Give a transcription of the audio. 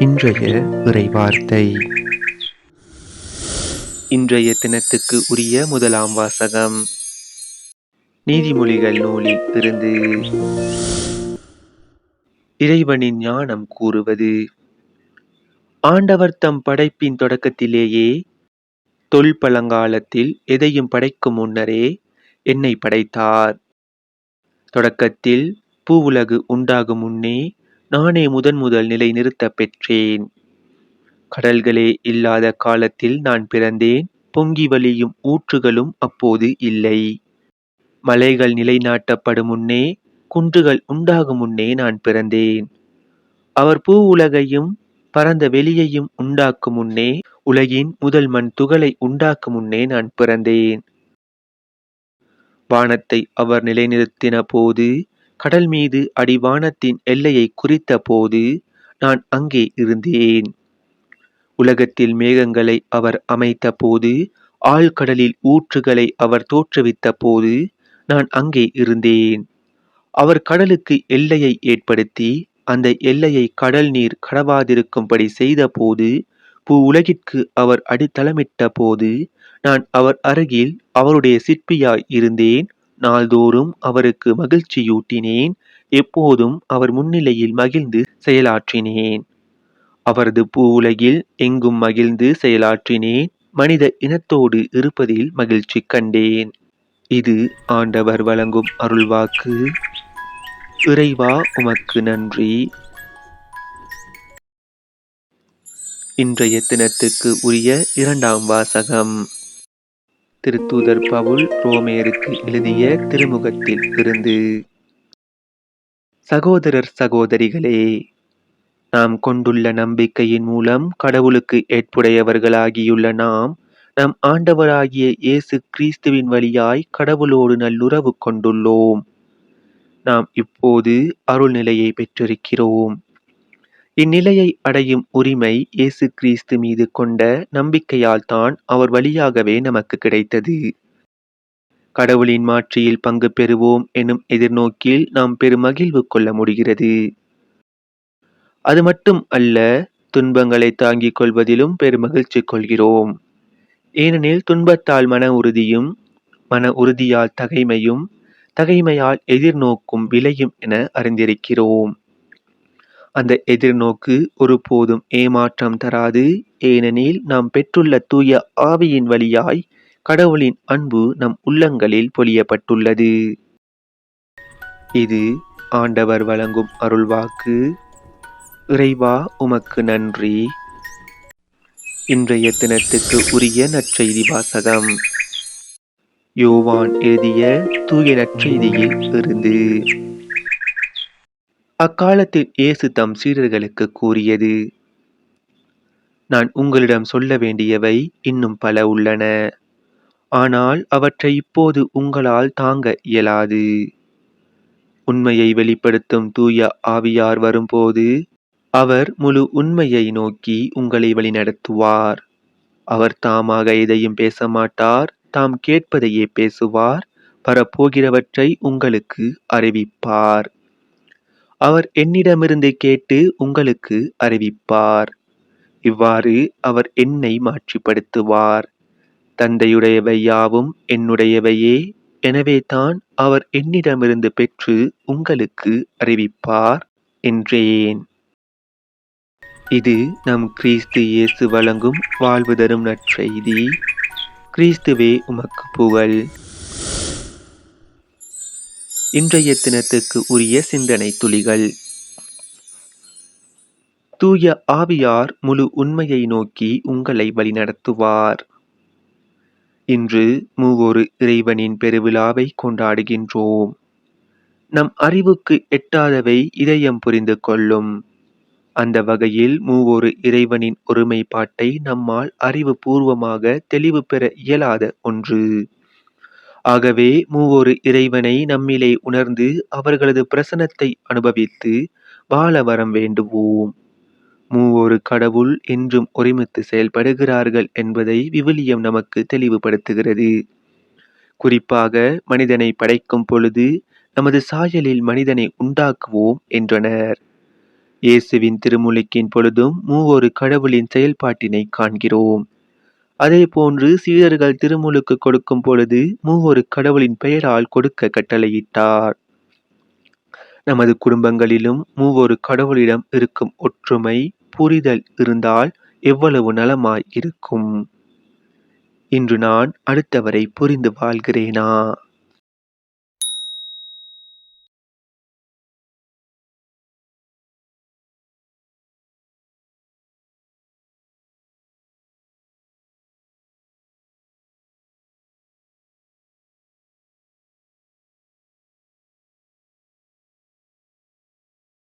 இன்றைய இறைவார்த்தை. இன்றைய தினத்துக்கு உரிய முதலாம் வாசகம். நீதிமொழிகள் நூலில் இருந்து. இறைவனின் ஞானம் கூறுவது. ஆண்டவர் தம் படைப்பின் தொடக்கத்திலேயே தொல்பழங்காலத்தில் எதையும் படைக்கும் முன்னரே என்னை படைத்தார். தொடக்கத்தில் பூவுலகு உண்டாகும் முன்னே நானே முதன் முதல் நிலை பெற்றேன். கடல்களே இல்லாத காலத்தில் நான் பிறந்தேன். பொங்கி வழியும் ஊற்றுகளும் அப்போது இல்லை. மலைகள் நிலைநாட்டப்படும் முன்னே குன்றுகள் உண்டாகும் முன்னே நான் பிறந்தேன். அவர் பூ உலகையும் பரந்த வெளியையும் உண்டாக்கும் முன்னே உலகின் முதல் மண் துகளை உண்டாக்கும் முன்னே நான் பிறந்தேன். வானத்தை அவர் நிலைநிறுத்தின போது கடல் மீது அடிவானத்தின் எல்லையை குறித்த போது நான் அங்கே இருந்தேன். உலகத்தில் மேகங்களை அவர் அமைத்த போது ஆழ்கடலில் ஊற்றுகளை அவர் தோற்றுவித்த போது நான் அங்கே இருந்தேன். அவர் கடலுக்கு எல்லையை ஏற்படுத்தி அந்த எல்லையை கடல் நீர் கடவாதிருக்கும்படி செய்த போது பூ உலகிற்கு அவர் அடித்தளமிட்ட போது நான் அவர் அருகில் அவருடைய சிற்பியாய் இருந்தேன். நாள்தோறும் அவருக்கு மகிழ்ச்சியூட்டினேன். எப்போதும் அவர் முன்னிலையில் மகிழ்ந்து செயலாற்றினேன். அவரது பூ உலகில் எங்கும் மகிழ்ந்து செயலாற்றினேன். மனித இனத்தோடு இருப்பதில் மகிழ்ச்சி கண்டேன். இது ஆண்டவர் வழங்கும் அருள்வாக்கு. இறைவா உமக்கு நன்றி. இன்றைய தினத்துக்கு உரிய இரண்டாம் வாசகம். திருத்தூதர் பவுல் ரோமேருக்கு எழுதிய திருமுகத்தில் இருந்து சகோதரர் சகோதரிகளே நாம் கொண்டுள்ள நம்பிக்கையின் மூலம் கடவுளுக்கு ஏற்புடையவர்களாகியுள்ள நாம் நம் ஆண்டவராகிய இயேசு கிறிஸ்துவின் வழியாய் கடவுளோடு நல்லுறவு கொண்டுள்ளோம். நாம் இப்போது அருள்நிலையை பெற்றிருக்கிறோம். இந்நிலையை அடையும் உரிமை இயேசு கிறிஸ்து மீது கொண்ட நம்பிக்கையால் தான் அவர் வழியாகவே நமக்கு கிடைத்தது. கடவுளின் மாற்றியில் பங்கு பெறுவோம் எனும் எதிர்நோக்கில் நாம் பெருமகிழ்வு கொள்ள முடிகிறது. அது மட்டும் அல்ல துன்பங்களை தாங்கிக் கொள்வதிலும் பெருமகிழ்ச்சி கொள்கிறோம். ஏனெனில் துன்பத்தால் மன உறுதியும் மன உறுதியால் தகைமையும் தகைமையால் எதிர்நோக்கும் விலையும் என அறிந்திருக்கிறோம். அந்த எதிர்நோக்கு ஒருபோதும் ஏமாற்றம் தராது. ஏனெனில் நாம் பெற்றுள்ள தூய ஆவியின் வழியாய் கடவுளின் அன்பு நம் உள்ளங்களில் பொழியப்பட்டுள்ளது. இது ஆண்டவர் வழங்கும் அருள்வாக்கு. இறைவா உமக்கு நன்றி. இன்றைய தினத்துக்கு உரிய நற்செய்தி வாசகம். யோவான் எழுதிய தூய நற்செய்தியில் இருந்து அக்காலத்தில் இயேசு தம் சீடர்களுக்கு கூறியது நான் உங்களிடம் சொல்ல வேண்டியவை இன்னும் பல உள்ளன. ஆனால் அவற்றை இப்போது உங்களால் தாங்க இயலாது. உண்மையை வெளிப்படுத்தும் தூய ஆவியார் வரும்போது அவர் முழு உண்மையை நோக்கி உங்களை வழிநடத்துவார். அவர் தாமாக எதையும் பேச மாட்டார் தாம் கேட்பதையே பேசுவார். வரப்போகிறவற்றை உங்களுக்கு அறிவிப்பார். அவர் என்னிடமிருந்து கேட்டு உங்களுக்கு அறிவிப்பார். இவ்வாறு அவர் என்னை மாட்சிப்படுத்துவார். தந்தையுடையவை யாவும் என்னுடையவையே. எனவே தான் அவர் என்னிடமிருந்து பெற்று உங்களுக்கு அறிவிப்பார் என்றேன். இது நம் கிறிஸ்து இயேசு வழங்கும் வாழ்வு தரும் நற்செய்தி. கிறிஸ்துவே உமக்கு புகழ். இன்றைய தினத்துக்கு உரிய சிந்தனை துளிகள். தூய ஆவியார் முழு உண்மையை நோக்கி உங்களை வழிநடத்துவார். இன்று மூவொரு இறைவனின் பெருவிழாவை கொண்டாடுகின்றோம். நம் அறிவுக்கு எட்டாதவை இதயம் புரிந்து கொள்ளும். அந்த வகையில் மூவொரு இறைவனின் ஒருமைப்பாட்டை நம்மால் அறிவுபூர்வமாக தெளிவு பெற இயலாத ஒன்று. ஆகவே மூவொரு இறைவனை நம்மிலே உணர்ந்து அவர்களது பிரசனத்தை அனுபவித்து வாழ வரம் வேண்டுவோம். மூவொரு கடவுள் என்றும் ஒருமித்து செயல்படுகிறார்கள் என்பதை விவிலியம் நமக்கு தெளிவுபடுத்துகிறது. குறிப்பாக மனிதனை படைக்கும் பொழுது நமது சாயலில் மனிதனை உண்டாக்குவோம் என்றனர். இயேசுவின் திருமுழுக்கின் பொழுதும் மூவொரு கடவுளின் செயல்பாட்டினை காண்கிறோம். அதேபோன்று சீடர்கள் திருமுழுக்கு கொடுக்கும் பொழுது மூவொரு கடவுளின் பெயரால் கொடுக்க கட்டளையிட்டார். நமது குடும்பங்களிலும் மூவொரு கடவுளிடம் இருக்கும் ஒற்றுமை புரிதல் இருந்தால் எவ்வளவு நலமாய் இருக்கும். இன்று நான் அடுத்தவரை புரிந்து வாழ்கிறேனா?